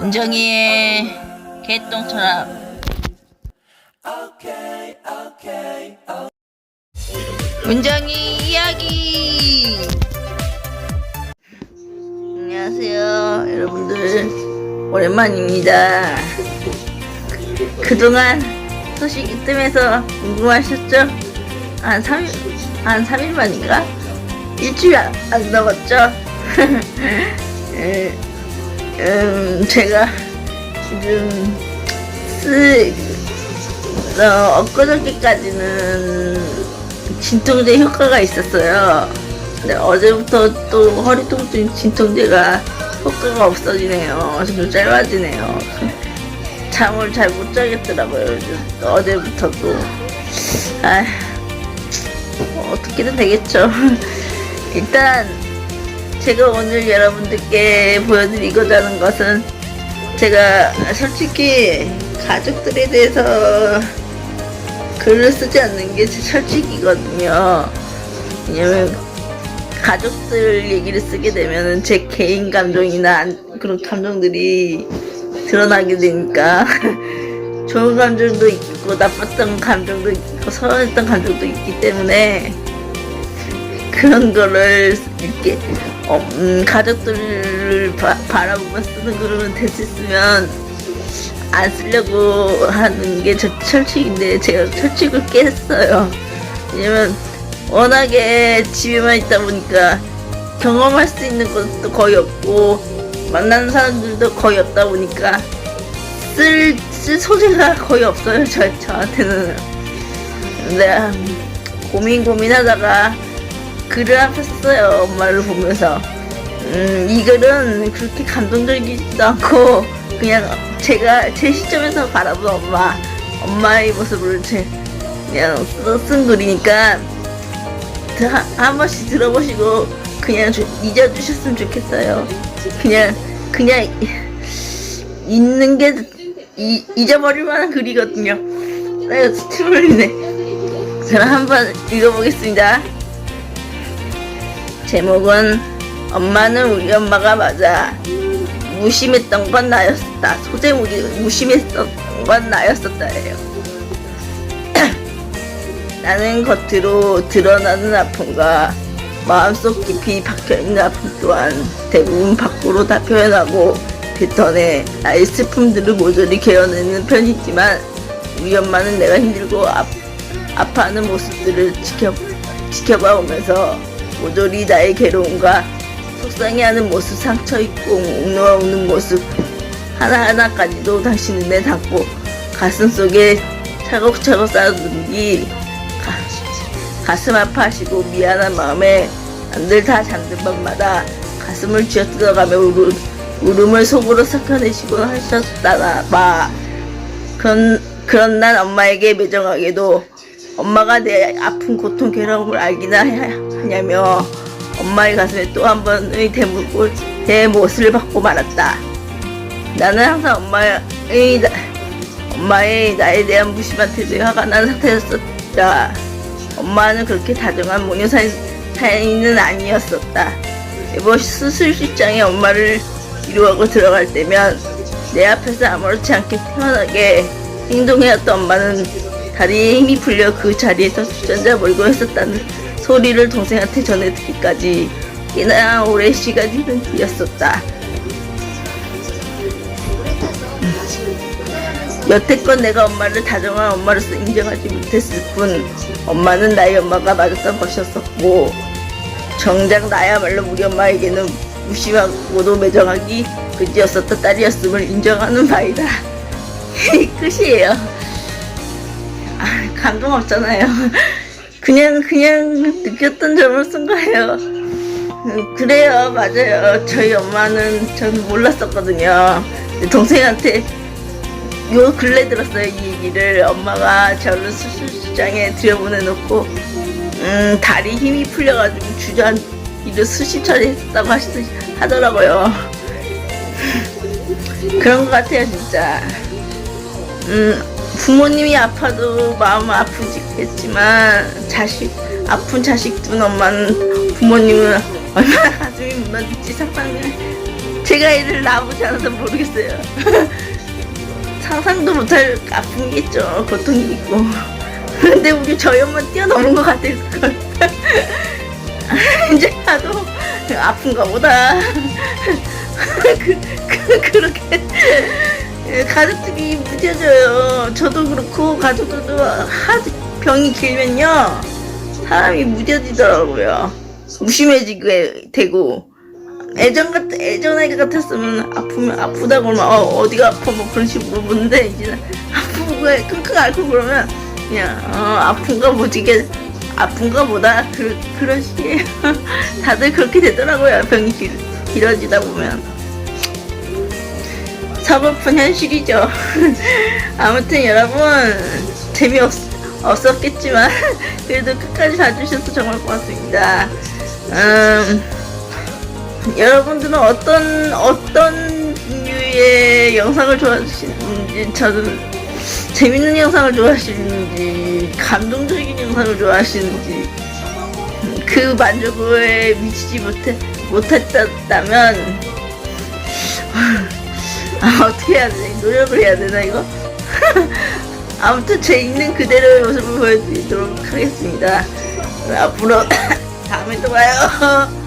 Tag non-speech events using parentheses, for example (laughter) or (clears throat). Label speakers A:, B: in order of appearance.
A: 은정이의 개똥처럼 은정이 이야기 안녕하세요 여러분들 오랜만입니다 그동안 소식 이 뜸해서 궁금하셨죠? 한 3일, 한 3일 만인가? 일주일 안, 안 넘었죠? 음, (laughs) 음, 제가 지금 쓰, 어, 엊그저께까지는 진통제 효과가 있었어요. 근데 어제부터 또 허리 통증 진통제가 효과가 없어지네요. 좀 짧아지네요. (laughs) 잠을 잘 못 자겠더라고요. 요즘 어제부터 또. 아, 뭐 어떻게든 되겠죠. (laughs) 일단 제가 오늘 여러분들께 보여드리고자 하는 것은 제가 솔직히 가족들에 대해서 글을 쓰지 않는 게 제 철칙이거든요. 왜냐면 가족들 얘기를 쓰게 되면은 제 개인 감정이나 안- 그런 감정들이 드러나게 되니까 (laughs) 좋은 감정도 있고 나빴던 감정도 있고 서운했던 감정도 있기 때문에 그런 거를 이렇게 어, 음, 가족들을 바, 바라보며 쓰는 글은 됐으면 안 쓰려고 하는 게제 철칙인데 제가 철칙을 깼어요. 왜냐면 워낙에 집에만 있다 보니까 경험할 수 있는 것도 거의 없고 만나는 사람들도 거의 없다 보니까 쓸, 쓸 소재가 거의 없어요. 저, 저한테는. 근데 음, 고민 고민하다가 글을 썼어요. 엄마를 보면서. 음, 이 글은 그렇게 감동적이지도 않고 그냥 제가 제 시점에서 바라본 엄마, 엄마의 모습을 제 그냥 써- 쓴 글이니까 드- 한- 한 번씩 들어보시고 그냥 좀 잊어주셨으면 좋겠어요. 그냥 그냥 있는 게 이, 잊어버릴 만한 글이거든요. 내가 스팀 흘리네. 그럼 한번 읽어보겠습니다. 제목은 엄마는 우리 엄마가 맞아. 무심했던 건 나였었다. 소제목이 무심했던 건 나였었다예요. (clears throat) 나는 겉으로 드러나는 아픔과 마음속 깊이 박혀있는 아픔 또한 대부분 밖으로 다 표현하고 뱉어내 나의 슬픔들을 모조리 개어내는 편이지만 우리 엄마는 내가 힘들고 아, 아파하는 모습들을 지켜, 지켜봐 오면서 모조리 나의 괴로움과 속상해하는 모습, 상처 입고 옥놓아 오는 모습 하나하나까지도 당신은 내 담고 가슴 속에 차곡차곡 쌓아둔 가, 가슴 아파하시고 미안한 마음에 남들 다 잠든 밤마다 가슴을 쥐어뜯어가며 울음, 울음을 속으로 삭혀내시고 하셨다나 봐. 그런, 그런 난 엄마에게 매정하게도 엄마가 내 아픈 고통 괴로움을 알기나 하- 하냐며 엄마의 가슴에 또 한 번의 대못을, 대못을 받고 말았다. 나는 항상 엄마의, 나, 엄마의 나에 대한 무심한 태도에 화가 난 상태였었다. 엄마는 그렇게 다정한 모녀 사이, 사이 는 아니었었다. 매번 수술실장에 엄마를 위로하고 들어갈 때면 내 앞에서 아무렇지 않게 태연하게 행동해왔던 엄마는 다리에 힘이 풀려 그 자리에서 주저앉아 버리고 했었다는 소리를 동생한테 전해 듣기까지 꽤나 오랜 시간이 된 뒤였었다. 여태껏 내가 엄마를 다정한 엄마로서 인정하지 못했을 뿐 엄마는 나의 엄마가 맞았던 것이었었고 정작 나야말로 우리 엄마에게는 무심하고도 매정하기 그지였었던 딸이었음을 인정하는 바이다. (laughs) 끝이에요. 아, 감동 없잖아요. 그냥 그냥 느꼈던 점을 쓴 거예요. 음, 그래요, 맞아요. 저희 엄마는 전 몰랐었거든요. 동생한테 요 근래 들었어요 이 얘기를 엄마가 저를 수술장에 들여보내놓고 음 다리 힘이 풀려가지고 주저앉 일을 수십 차례 했다고 하시, 하더라고요 그런 것 같아요 진짜 음 부모님이 아파도 마음 아프겠지만 자식 아픈 자식 둔 엄마는 부모님은 얼마나 (laughs) 가슴이 무너질지 상상해 제가 애를 낳아보지 않아서 모르겠어요. (laughs) 상상도 못할 아픔이겠죠. 고통이 있고. (laughs) 근데 우리 저희 엄마 뛰어넘은 것 같아요. 그걸. 이제 나도 아픈가 보다. 그, 그, 그렇게 가족들이 무뎌져요. 저도 그렇고 가족들도 하도 병이 길면요 사람이 무뎌지더라고요. 무심해지게 되고 예전 같 예전에 같았으면 아프면 아프다고 그러면 어, 어디가 아파 뭐 그런 식으로 물어보는데 이제는 아프고 끙끙 앓고 그러면 그냥 어, 아픈가 보지 이게 아픈가 보다 그, 그런 식이에요. (laughs) 다들 그렇게 되더라고요. 병이 길, 길어지다 보면. 서글픈 현실이죠. (laughs) 아무튼 여러분 재미없 없었겠지만 (laughs) 그래도 끝까지 봐주셔서 정말 고맙습니다. 음, 여러분들은 어떤 어떤 류의 영상을 좋아하시는지 저는 재밌는 영상을 좋아하시는지 감동적인 영상을 좋아하시는지 그 만족에 미치지 못해 못했다면 아, (laughs) 어떻게 해야 되나? 노력을 해야 되나, 이거? (laughs) 아무튼 제 있는 그대로의 모습을 보여드리도록 하겠습니다. 앞으로 (laughs) 다음에 또 봐요.